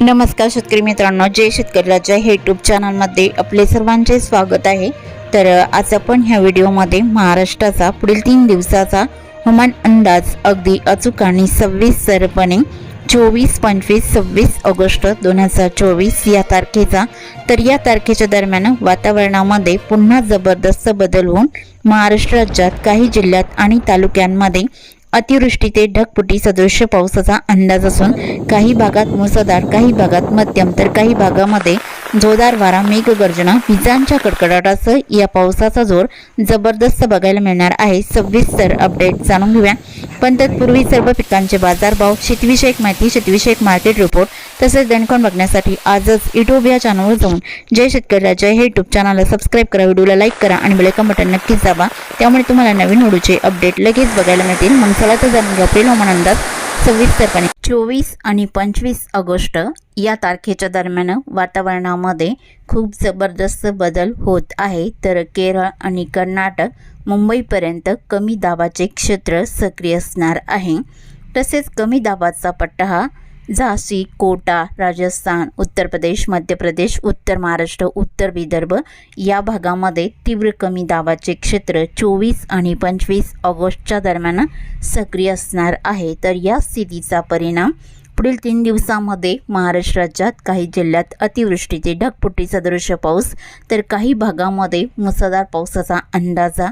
नमस्कार शेतकरी मित्रांनो जय शेतकरी राजा हे यूट्यूब चॅनलमध्ये आपले सर्वांचे स्वागत आहे. तर आज आपण ह्या व्हिडिओमध्ये महाराष्ट्राचा पुढील तीन दिवसाचा हवामान अंदाज अगदी अचूक आणि सविस्तरपणे चोवीस पंचवीस सव्वीस ऑगस्ट दोन हजार चोवीस या तारखेचा. तर या तारखेच्या दरम्यान वातावरणामध्ये पुन्हा जबरदस्त बदल होऊन महाराष्ट्र राज्यात काही जिल्ह्यात आणि तालुक्यांमध्ये अतिवृष्टी ते ढगफुटी सदृश्य पावसाचा अंदाज असून काही भागात मुसळधार काही भागात मध्यम तर काही भागामध्ये जोरदार वारा मेघगर्जना विजांच्या कडकडाटासह या पावसाचा जोर जबरदस्त बघायला मिळणार आहे. सविस्तर अपडेट जाणून घेऊया. पण तत्पूर्वी सर्व पिकांचे बाजारभाव शेतीविषयक माहिती शेतीविषयक मार्केट रिपोर्ट तसेच दणकोण बघण्यासाठी आजच युट्यूब या चॅनलवर जाऊन जय शेतकरी जय हे युट्यूब चॅनलला सबस्क्राईब करा व्हिडिओला लाईक करा आणि बेलकन बटन नक्कीच दाबा. त्यामुळे तुम्हाला नवीन व्हिडिओचे अपडेट लगेच बघायला मिळतील. मग चला तर जाणून घ्या हवामान अंदाज. सविस्तरपणे चोवीस आणि पंचवीस ऑगस्ट या तारखेच्या दरम्यान वातावरणामध्ये खूप जबरदस्त बदल होत आहे. तर केरळ आणि कर्नाटक मुंबईपर्यंत कमी दाबाचे क्षेत्र सक्रिय असणार आहे. तसेच कमी दाबाचा पट्टा हा झाशी कोटा राजस्थान उत्तर प्रदेश मध्य प्रदेश उत्तर महाराष्ट्र उत्तर विदर्भ या भागामध्ये तीव्र कमी दाबाचे क्षेत्र चोवीस आणि पंचवीस ऑगस्टच्या दरम्यान सक्रिय असणार आहे. तर या स्थितीचा परिणाम पुढील तीन दिवसामध्ये महाराष्ट्र राज्यात काही जिल्ह्यात अतिवृष्टीचे ढगफुटी सदृश्य पाऊस तर काही भागामध्ये मुसळधार पावसाचा अंदाजा.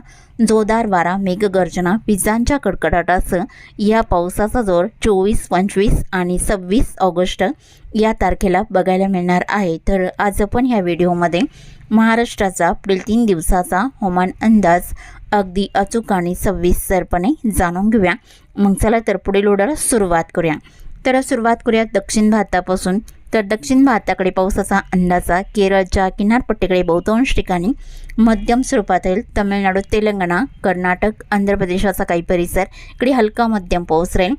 जोरदार वारा मेघगर्जना विजांच्या कडकडाटासह या पावसाचा जोर चोवीस पंचवीस आणि सव्वीस ऑगस्ट या तारखेला बघायला मिळणार आहे. तर आज आपण ह्या व्हिडिओमध्ये महाराष्ट्राचा पुढील तीन दिवसाचा हवामान अंदाज अगदी अचूक आणि सविस्तरपणे जाणून घेऊया. मग चला तर पुढील ओढाला सुरुवात करूया. तर सुरुवात करूयात दक्षिण भारतापासून. तर दक्षिण भारताकडे पावसाचा अंदाजा केरळच्या किनारपट्टीकडे बहुतांश ठिकाणी मध्यम स्वरूपात राहील तमिळनाडू तेलंगणा कर्नाटक आंध्र प्रदेशाचा काही परिसर. इकडे हलका मध्यम पाऊस राहील.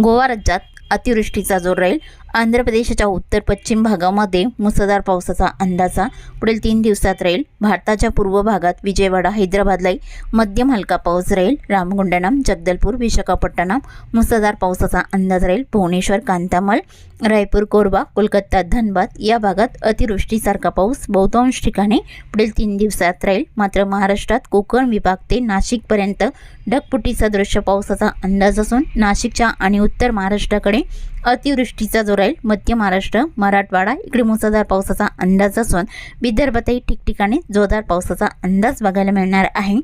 गोवा राज्यात अतिवृष्टीचा जोर राहील. आंध्र प्रदेशाच्या उत्तर पश्चिम भागामध्ये मुसळधार पावसाचा अंदाजा पुढील तीन दिवसात राहील. भारताच्या पूर्व भागात विजयवाडा हैदराबादलाही मध्यम हलका पाऊस राहील. रामगुंडनम जगदलपूर विशाखापट्टणम मुसळधार पावसाचा अंदाज राहील. भुवनेश्वर कांतामल रायपूर कोरबा कोलकाता धनबाद या भागात अतिवृष्टीसारखा पाऊस बहुतांश ठिकाणी पुढील तीन दिवसात राहील. मात्र महाराष्ट्रात कोकण विभाग ते नाशिकपर्यंत ढगफुटी दृश्य पावसाचा अंदाज असून नाशिकच्या आणि उत्तर महाराष्ट्राकडे अतिवृष्टीचा जो राहील. मध्य महाराष्ट्र मराठवाडा इकडे मुसळधार पावसाचा अंदाज असून विदर्भातही ठिकठिकाणी जोरदार पावसाचा अंदाज बघायला मिळणार आहे.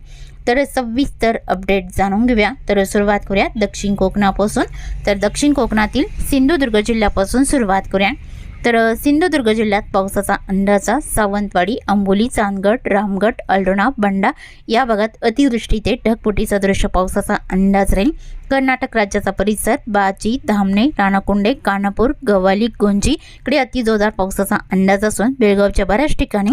तर सविस्तर अपडेट जाणून घेऊया. तर सुरुवात करूया दक्षिण कोकणापासून. तर दक्षिण कोकणातील सिंधुदुर्ग जिल्ह्यापासून सुरुवात करूया. तर सिंधुदुर्ग जिल्ह्यात पावसाचा अंदाजा सावंतवाडी अंबोली चांदगड रामगड अल्डोणा बंडा या भागात अतिवृष्टी ते ढगफुटी दृश्य पावसाचा अंदाज राहील. कर्नाटक राज्याचा परिसर बाची धामणे राणाकुंडे कानापूर गव्हाली गोंजी इकडे अतिजोरदार पावसाचा अंदाज असून बेळगावच्या बऱ्याच ठिकाणी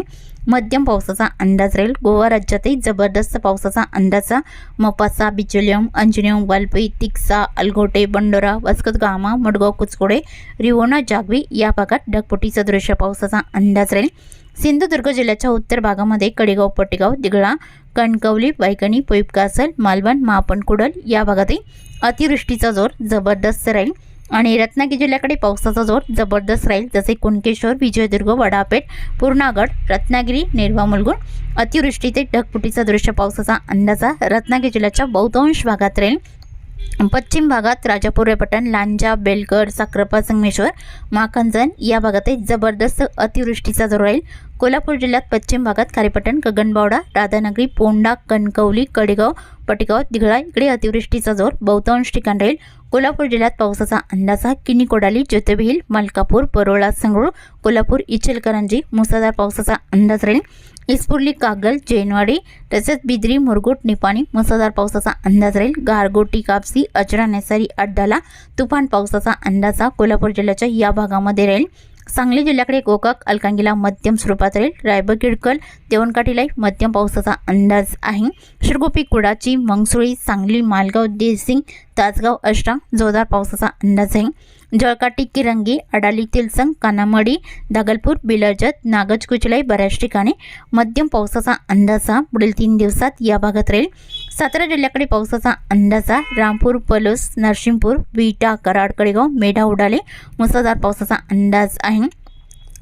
मध्यम पावसाचा अंदाज राहील. गोवा राज्यातही जबरदस्त पावसाचा अंदाजा मपासा बिचोलियम अंजनियम वालपई तिक्सा अलगोटे बंडोरा वस्कत गामा मडगाव कुचकोडे रिवोना जागवी या भागात ढगफुटी दृश्य पावसाचा अंदाज राहील. सिंधुदुर्ग जिल्ह्याच्या उत्तर भागामध्ये कडेगाव पटेगाव दिघळा कणकवली वैकणी पोईपकासल मालवण महापणकुडल या भागातही अतिवृष्टीचा जोर जबरदस्त राहील आणि रत्नागिरी जिल्ह्याकडे पावसाचा जोर जबरदस्त राहील जसे कुणकेश्वर विजयदुर्ग वडापेठ पूर्णागड रत्नागिरी निर्वा मुलगुण अतिवृष्टी ते ढगफुटीचा दृश्य पावसाचा अंदाजा रत्नागिरी जिल्ह्याच्या बहुतांश भागात राहील. पश्चिम भागात राजापूर रेपटण लांजा बेलकर साक्रपा संगमेश्वर माखंजन या भागातही जबरदस्त अतिवृष्टीचा जोर राहील. कोल्हापूर जिल्ह्यात पश्चिम भागात खारेपटण गगनबावडा राधानगरी पोंडा कणकवली कडेगाव पटेगाव दिघळा इकडे अतिवृष्टीचा जोर बहुतांश ठिकाण राहील. कोल्हापूर जिल्ह्यात पावसाचा अंदाजा किनी कोडाली ज्योतिबील मलकापूर परोळा संगरूळ कोल्हापूर इचलकरंजी मुसळधार पावसाचा अंदाज राहील. इस्पुर्ली कागल जैनवाडी तसेच बिद्री मुरगुट निपाणी मुसळधार पावसाचा अंदाज राहील. गारगोटी कापसी अचरा नेसारी अड्डाला तुफान पावसाचा अंदाज हा कोल्हापूर जिल्ह्याच्या या भागामध्ये राहील. सांगली जिल्ह्याकडे गोकाक अलकांगीला मध्यम स्वरूपात राहील. रायबग किडकल देवणकाठीलाही मध्यम पावसाचा अंदाज आहे. श्रीगोपी कुडाची मंगसुळी सांगली मालगाव देसिंग तासगाव अष्टा जोरदार पावसाचा अंदाज आहे. जळकाटी किरंगी अडाली तिलसंग कानामडी दागलपूर बिलजत नागज कुचलाई बऱ्याच ठिकाणी. मध्यम पावसाचा अंदाजा पुढील तीन दिवसात या भागात राहील. सातारा जिल्ह्याकडे पावसाचा अंदाजा रामपूर पलूस नरसिंहपूर विटा कराड कडेगाव मेढा उडाले मुसळधार पावसाचा अंदाज आहे.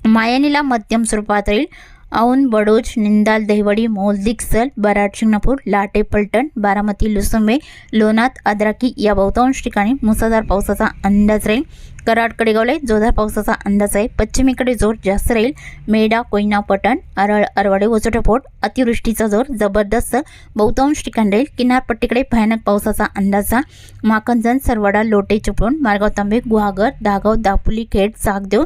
मायानीला मध्यम स्वरूपात राहील. औंध बडोज निंदाल दहिवडी मोल दिक्सल बराड शिंगणापूर लाटे पलटण बारामती लुसुंबे लोणात अद्राकी या बहुतांश ठिकाणी मुसळधार पावसाचा अंदाज राहील. कराड कडेगावला जोरदार पावसाचा अंदाज आहे. पश्चिमेकडे जोर जास्त राहील. मेढा कोयना पटण अरळ अरवाडे वचोटपोट अतिवृष्टीचा जोर जबरदस्त. बहुतांश ठिकाण राहील. किनारपट्टीकडे भयानक पावसाचा अंदाज माकंजन सरवाडा लोटे चिपळूण मारगाव तांबे गुहागर दागाव दापोली खेड सागदेव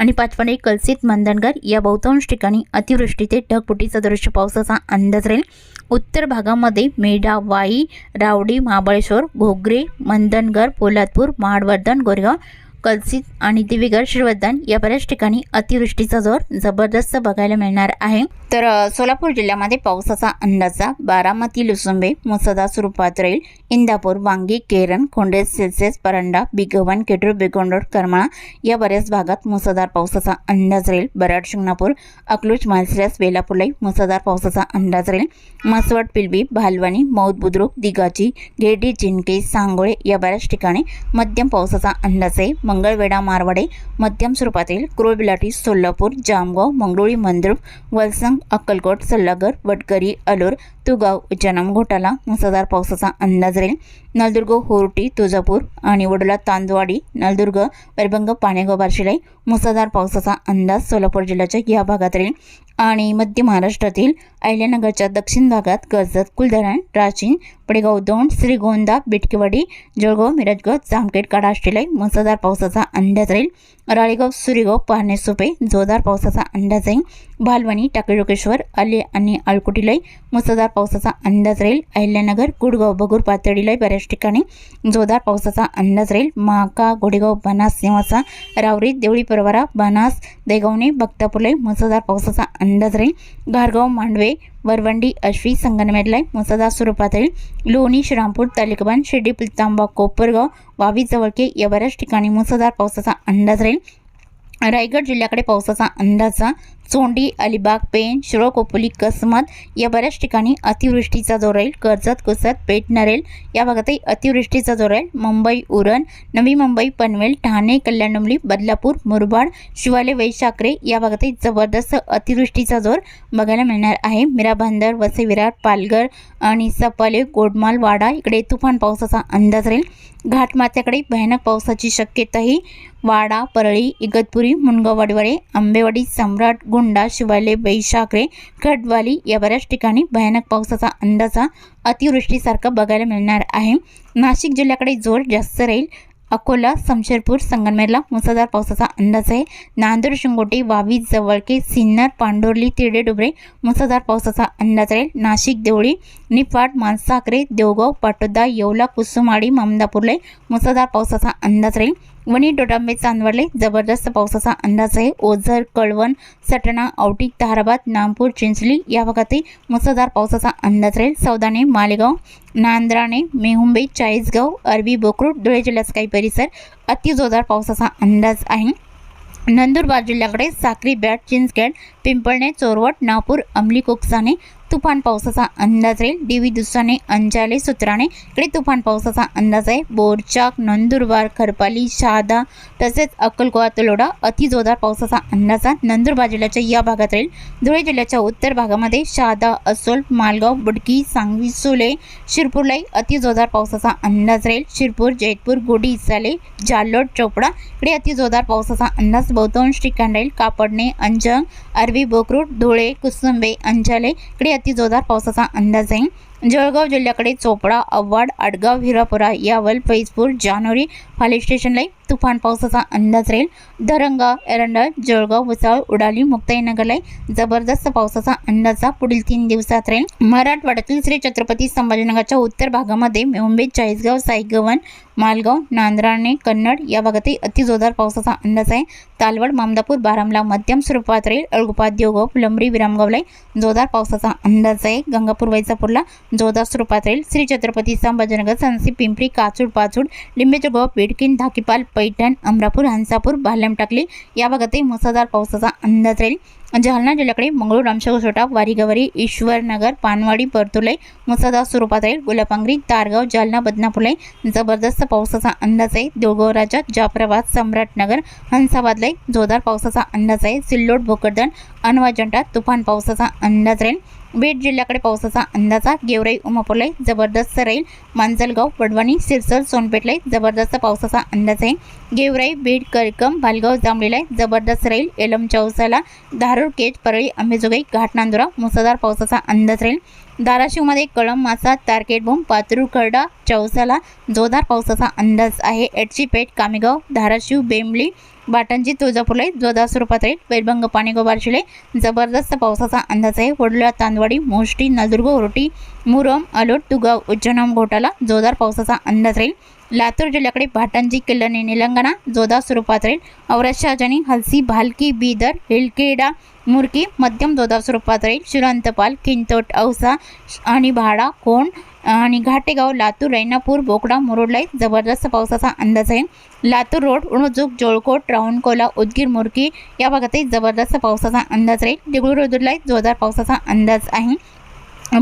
आणि पाचपाडे कलसित मंदनगर या बहुतांश ठिकाणी अतिवृष्टी ते ढगपुटीचा दृश्य पावसाचा अंदाज राहील. उत्तर भागामध्ये मेढा वाई रावडी महाबळेश्वर घोगरे मंदनगर पोलादपूर महाडवर्धन गोरेगाव कलसित आणि दिवेगर श्रीवर्धन या बऱ्याच ठिकाणी अतिवृष्टीचा जोर जबरदस्त बघायला मिळणार आहे. तर सोलापूर जिल्ह्यामध्ये पावसाचा अंदाजा बारामती लुसुंबे मुसदा स्वरूपात राहील इंदापूर वांगी केरन खोंडेस सिरसेस परंडा बिगवन केटूर बिगोंडोर करमाळा या बऱ्याच भागात मुसळधार पावसाचा अंदाज राहील बराड शिंगणापूर अकलूज मालसिरास बेलापूरलाही मुसळधार पावसाचा अंदाज राहील मसवड पिलबी भालवानी मौद बुद्रुक दिगाची घेडी जिनके सांगोळे या बऱ्याच ठिकाणी मध्यम पावसाचा अंदाज आहे. मंगळवेढा मारवाडे मध्यम स्वरूपातील क्रोबिलाटी सोलापूर जामगाव मंगरुळी मंद्रुप वलसंग अक्कलकोट सल्लागर वटकरी अलूर तुगाव उच्चानम घोटाला मुसळधार पावसाचा अंदाज राहील नलदुर्ग होरटी तुळजापूर आणि वडोला तांदवाडी नलदुर्ग वैरभंग पाणेगाव बारशिलाई मुसळधार पावसाचा अंदाज सोलापूर जिल्ह्याच्या या भागात राहील आणि मध्य महाराष्ट्रातील अहिल्यानगरच्या दक्षिण भागात कर्जत कुलधरण राचीन पडेगाव दोंड श्रीगोंदा बिटकेवाडी जळगाव मिरजगड जामखेड काडा मुसळधार पावसाचा अंदाज राहील. राळेगाव सुरेगाव पाहणे सोपे जोरदार पावसाचा अंदाज राहील. भालवणी टाकेडोकेश्वर आले आणि आळकुटीलाई मुसळधार पावसाचा अंदाज राहील. अहिल्यानगर गुडगाव बगूर लय बऱ्याच ठिकाणी जोरदार पावसाचा अंदाज राहील. महाका गोडेगाव बनास निवासा रावरी देवळी परवारा बनास देगावणे बक्तापूरलाई मुसळधार पावसाचा अंदाज राहील. घारगाव मांडवे वरवंडी अश्वी संगनमेरलाई मुसळधार स्वरूपात राहील. लोणी श्रीरामपूर तालिकाबान शिर्डी पुलतांबा कोपरगाव वावी जवळके या बऱ्याच ठिकाणी मुसळधार पावसाचा अंदाज राहील. रायगड जिल्ह्याकडे पावसाचा अंदाजा चोंडी अलिबाग पेन शिरोळ कोपोली कसमत या बऱ्याच ठिकाणी अतिवृष्टीचा जोर राहील कर्जत कुसत पेठ नरेल या भागातही अतिवृष्टीचा जोर राहील मुंबई उरण नवी मुंबई पनवेल ठाणे कल्याणडोंबली बदलापूर मुरबाड शिवाले वैशाकरे या भागातही जबरदस्त अतिवृष्टीचा जोर बघायला मिळणार आहे. मीरा भांदर वसे विराट पालघर आणि सपाले गोडमाल वाडा इकडे तुफान पावसाचा अंदाज राहील. घाटमाथ्याकडे भयानक पावसाची शक्यताही. वाडा परळी इगतपुरी मुनगाव वाडीवाडे आंबेवाडी सम्राट गोंडा शिवाले वैशाखरे खडवाली या बऱ्याच ठिकाणी भयानक पावसाचा अंदाजा अतिवृष्टीसारखा बघायला मिळणार आहे नाशिक जिल्ह्याकडे जोर जास्त राहील अकोला समशेरपूर संगमनेरला मुसळधार पावसाचा अंदाज आहे नांदूर शिंगोटे वावी जवळके सिन्नर पांडोर्ली तिरडे डुबरे मुसळधार पावसाचा अंदाज राहील नाशिक देवळी निफाड मानसाकरे देवगाव पाटोदा येवला कुसुमाडी ममदापूरले मुसळधार पावसाचा अंदाज राहील वणी डोटांबे चांदवडले जबरदस्त पावसाचा अंदाज आहे. ओझर कळवण सटणा औटी ताराबाद नामपूर चिंचली या भागातही मुसळधार पावसाचा अंदाज राहील. सौदाणे मालेगाव नांद्राणे मेहुंबे चाळीसगाव अरबी बोकरूड धुळे जिल्ह्याचा काही परिसर अतिजोरदार पावसाचा अंदाज आहे. नंदुरबार जिल्ह्याकडे साक्री बॅट चिंचखेड पिंपळणे चोरवट नागपूर अंमली कोकसाने तुफान पावसाचा अंदाज राहील. देवी दुसाने अंजाले सुत्राणे. इकडे तुफान पावसाचा अंदाज आहे. बोरचाक नंदुरबार खरपाली शहादा तसेच अक्कलकोवा तलोडा अतिजोरदार पावसाचा अंदाज आहे. नंदुरबार जिल्ह्याच्या या भागात राहील. धुळे जिल्ह्याच्या उत्तर भागामध्ये शहादा असोल मालगाव बुडकी सांगवी सुले शिरपूरलाही अतिजोरदार पावसाचा अंदाज राहील. शिरपूर जयपूर गोडी इसाले जालोड चोपडा इकडे अतिजोरदार पावसाचा अंदाज. बहुतांश ठिकाण राहील. कापडणे अंजंग अरबी बोकरूड धुळे कुसुंबे अंजाले इकडे अतिजोरदार पावसाचा अंदाज आहे. जळगाव जिल्ह्याकडे चोपडा अव्वाड आडगाव हिरापुरा यावल फैजपूर जानोरी फाले स्टेशनलाही तुफान पावसाचा अंदाज राहील. दरंगा एरंडा जळगाव भुसावळ उडाली मुक्ताईनगरला जबरदस्त पावसाचा अंदाजा पुढील तीन दिवसात राहील. मराठवाड्यातील श्री छत्रपती संभाजीनगरच्या उत्तर भागामध्ये मुंबई चाळीसगाव साईगवन मालगाव नांद्राणे कन्नड या भागातही अतिजोरदार पावसाचा अंदाज आहे. तालवड मामदापूर बारामला मध्यम स्वरूपात राहील. अळगुपा देवगाव फुलंबरी विरामगावलाही जोरदार पावसाचा अंदाज आहे. गंगापूर वैजापूरला जोरदार स्वरूपात राहील. श्री छत्रपती संभाजीनगर सनसी पिंपरी काचूड पाचूड लिंबेचगाव पेडकिन धाकीपाल पैठण अमरापूर हंसापूर भालम टाकली या भागातही मुसळधार पावसाचा अंदाज राहील. जालना जिल्ह्याकडे मंगळूर रामशेगोसोटा वारीगवारी ईश्वरनगर पानवाडी परतुलय मुसळधार स्वरूपात राहील गुलापांगरी तारगाव जालना बदनापूरलाई जबरदस्त पावसाचा अंदाज आहे. देऊळगाव राजा जाफराबाद सम्राटनगर हंसाबादलाई जोरदार पावसाचा अंदाज आहे. सिल्लोड भोकरदन अनवाजंटा तुफान पावसाचा अंदाज राहील. बीड जिल्ह्याकडे पावसाचा अंदाजा गेवराई उमापूरलाई जबरदस्त राहील. मांजलगाव वडवाणी सिरसर सोनपेठलाई जबरदस्त पावसाचा अंदाज आहे. गेवराई बीड करकम भालगाव जांभळीलाई जबरदस्त राहील. एलम चौसाला धारूर केज परळी अंबेजोगाई घाटनांदुरा मुसळधार पावसाचा अंदाज राहील. धाराशिवमध्ये कळम मासा तारकेट बोंब पातूर चौसाला जोरदार पावसाचा अंदाज आहे. एडशीपेठ कामेगाव धाराशिव बेंबली बाटंजी तुळजापूरला जोरदार स्वरूपात राहील. वैरभंग पाणेगाव बार्शिले जबरदस्त पावसाचा अंदाज आहे. वडोला तांदवाडी मोष्टी नलदुर्ग ओरोटी मुरम अलोट तुगाव उज्जनम घोटाला जोरदार पावसाचा अंदाज राहील. लातूर जिल्ह्याकडे भाटंजी किल्ल्याने निलंगणा जोरदार स्वरूपात राहील. औरशाजनी हलसी भालकी बीदर हिलकेडा मुरकी मध्यम जोरदार स्वरूपात राहील. शिरांतपाल किंतोट औसा आणि भाडा कोण आणि घाटेगाव लातूर रैनापूर बोकडा मुरुडलाई जबरदस्त पावसाचा अंदाज आहे. लातूर रोड उणजूक जोळकोट राऊंडकोला उदगीर मुरकी या भागातही जबरदस्त पावसाचा अंदाज राहील. देगलूर जोरदार पावसाचा अंदाज आहे.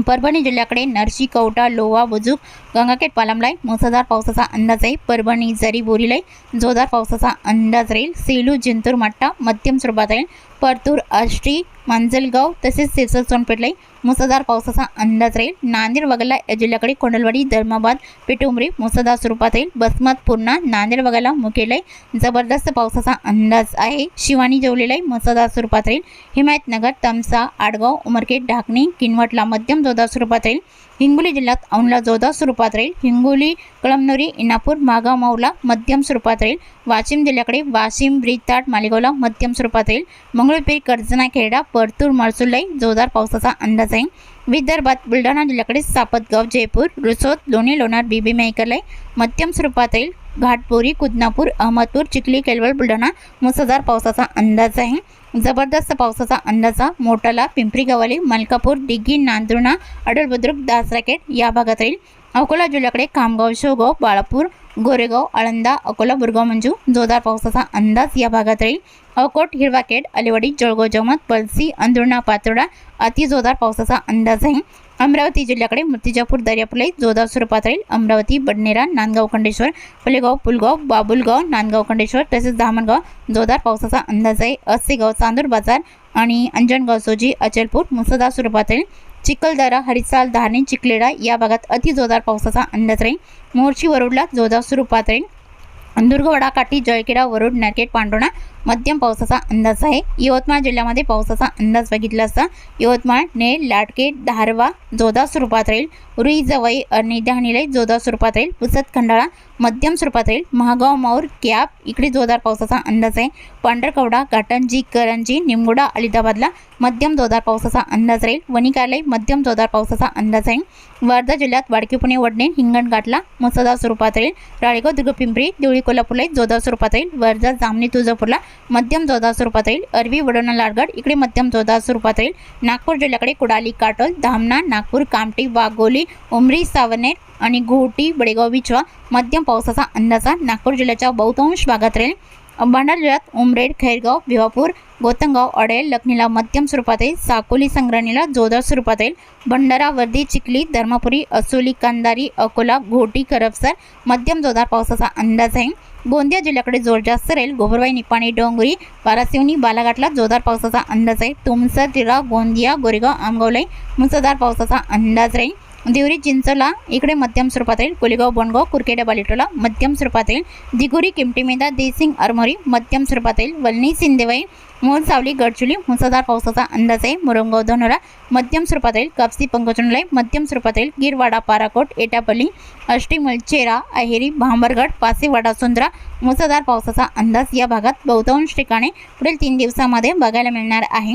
परभणी जिल्ह्याकडे नरशी कवटा लोवा बुजुक गंगाखेड पालमलाई मुसळधार पावसाचा अंदाज आहे. परभणी जरी बोरीलाई जोरदार पावसाचा अंदाज राहील. सेलू जिंतूर मट्टा मध्यम स्वरूपात राहील. परतूर आष्टी मांजलगाव तसेच सिरसर सोनपेठलाही मुसळधार पावसाचा अंदाज राहील. नांदेड वगळला या जिल्ह्याकडे कोंडलवाडी धर्माबाद पेटुंबरी मुसळधार स्वरूपात राहील. बसमत पूर्णा नांदेड वगळला मुकेलाई जबरदस्त पावसाचा अंदाज आहे. शिवानी जेवलेलाई मुसळधार स्वरूपात राहील. हिमायतनगर तमसा आडगाव उमरखेड ढाकणी किनवटला मध्यम जोरदार स्वरूपात राहील. हिंगोली जिल्ह्यात औंधला जोरदार स्वरूपात राहील. हिंगोली कळमनुरी इनापूर मागाव माऊला मध्यम स्वरूपात राहील. वाशिम जिल्ह्याकडे वाशिम ब्रिजताट मालेगावला मध्यम स्वरूपात राहील. मंगळूरपेठ कर्जना खेडा परतूर मळसुलाई जोरदार पावसाचा अंदाज आहे. विदर्भात बुलढाणा जिल्ह्याकडे सापतगाव जयपूर रुसोद लोणी लोणार बीबी मेहकरलाई मध्यम स्वरूपात राहील. घाटपोरी कुदनापूर अहमदपूर चिखली केलवल बुलढाणा मुसळधार पावसाचा अंदाज आहे. जबरदस्त पावसाचा अंदाजा मोटाला पिंपरी गवाली मलकापूर दिग्गी नांदुर्णा अडलबुद्रुक दासराकेट या भागात राहील. अकोला जिल्ह्याकडे खामगाव शेवगाव बाळापूर गोरेगाव आळंदा अकोला बुरगाव मंजू जोरदार पावसाचा अंदाज या भागात राहील. अकोट हिरवाकेट अलिवाडी जळगाव जमत पलसी अंदुर्णा पातोडा अतिजोरदार पावसाचा अंदाज आहे. अमरावती जिल्ह्याकडे मूर्तिजापूर दर्यापुलाई जोरदार स्वरूपात राहील. अमरावती बडनेरा नांदगाव खंडेश्वर फलेगाव पुलगाव बाबुलगाव नांदगाव खंडेश्वर तसेच धामणगाव जोरदार पावसाचा अंदाज आहे. अस्सेगाव चांदूर बाजार आणि अंजनगाव सोजी अचलपूर मुसळधार स्वरूपात राहील. चिखलदरा हरिसाल धारणी चिखलेडा या भागात अतिजोरदार पावसाचा अंदाज राहील. मोर्ची वरुडला जोरदार स्वरूपात राहील. अंदुर्ग वडाकाठी जळखेडा वरुड नरखेड पांडोणा मध्यम पावसाचा अंदाज आहे. यवतमाळ जिल्ह्यामध्ये पावसाचा अंदाज बघितला असता यवतमाळ नेर लाटके धारवा जोधा स्वरूपात राहील रुई जवई आणि डहाणीलाई जोरदार स्वरूपात राहील. पुसत खंडाळा मध्यम स्वरूपात राहील. महागाव माऊर कॅप इकडे जोरदार पावसाचा अंदाज आहे. पांढरकवडा घाटंजी करंजी निमगुडा अलिदाबादला मध्यम जोरदार पावसाचा अंदाज राहील. वणिकालय मध्यम जोरदार पावसाचा अंदाज आहे. वर्धा जिल्ह्यात वाडकी पुणे वडणे हिंगणघाटला मुसळधार स्वरूपात राहील. राळेगाव दुर्गपिंपरी देवळी कोल्हापूरला जोरदार स्वरूपात राहील. वर्धा जामणी तुळजापूरला मध्यम जोरदार स्वरूपात राहील. अरवी वडोणा लाडगड इकडे मध्यम जोरदार स्वरूपात राहील. नागपूर जिल्ह्याकडे कुडाली काटोल धामणा नागपूर कामठी वाघोली उमरी सावनेर आणि घोटी बडेगाव विचवा मध्यम पावसाचा अंदाजा नागपूर जिल्ह्याच्या बहुतांश भागात राहील. भंडारा जिल्ह्यात उमरेड खैरगाव भिवापूर गोतंगाव अडेल लखनीला मध्यम स्वरूपात येईल. साकोली संग्रहणीला जोरदार स्वरूपात येईल. भंडारा वर्दी चिखली धर्मापुरी असोली कंदारी अकोला घोटी करपसर मध्यम जोरदार पावसाचा अंदाज आहे. गोंदिया जिल्ह्याकडे जोर जास्त राहील. गोबरवाई निपाणी डोंगरी बारासिवनी बालाघाटला जोरदार पावसाचा अंदाज आहे. तुमसर तिरा गोंदिया गोरेगाव आमगावलाई मुसळधार पावसाचा अंदाज राहील. देवरी चिंचला इकडे मध्यम स्वरूपात राहील कोलेगाव बोंडगाव कुरकेडा बालिटोला मध्यम स्वरूपात राहील दिगोरी किमटीमेदा देसिंग अरमोरी मध्यम स्वरूपात राहील वलनी सिंदेवाई मोल सावली गडचुली मुसळधार पावसाचा अंदाज आहे मुरंगाव धनोरा मध्यम स्वरूपात राहील कापसी पंकचनलाई मध्यम स्वरूपात राहील गिरवाडा पाराकोट एटापल्ली अष्टीमलचेरा अहेरी भांबरगड पासेवाडा सुंद्रा मुसळधार पावसाचा अंदाज या भागात बहुतांश ठिकाणी पुढील तीन दिवसामध्ये बघायला मिळणार आहे.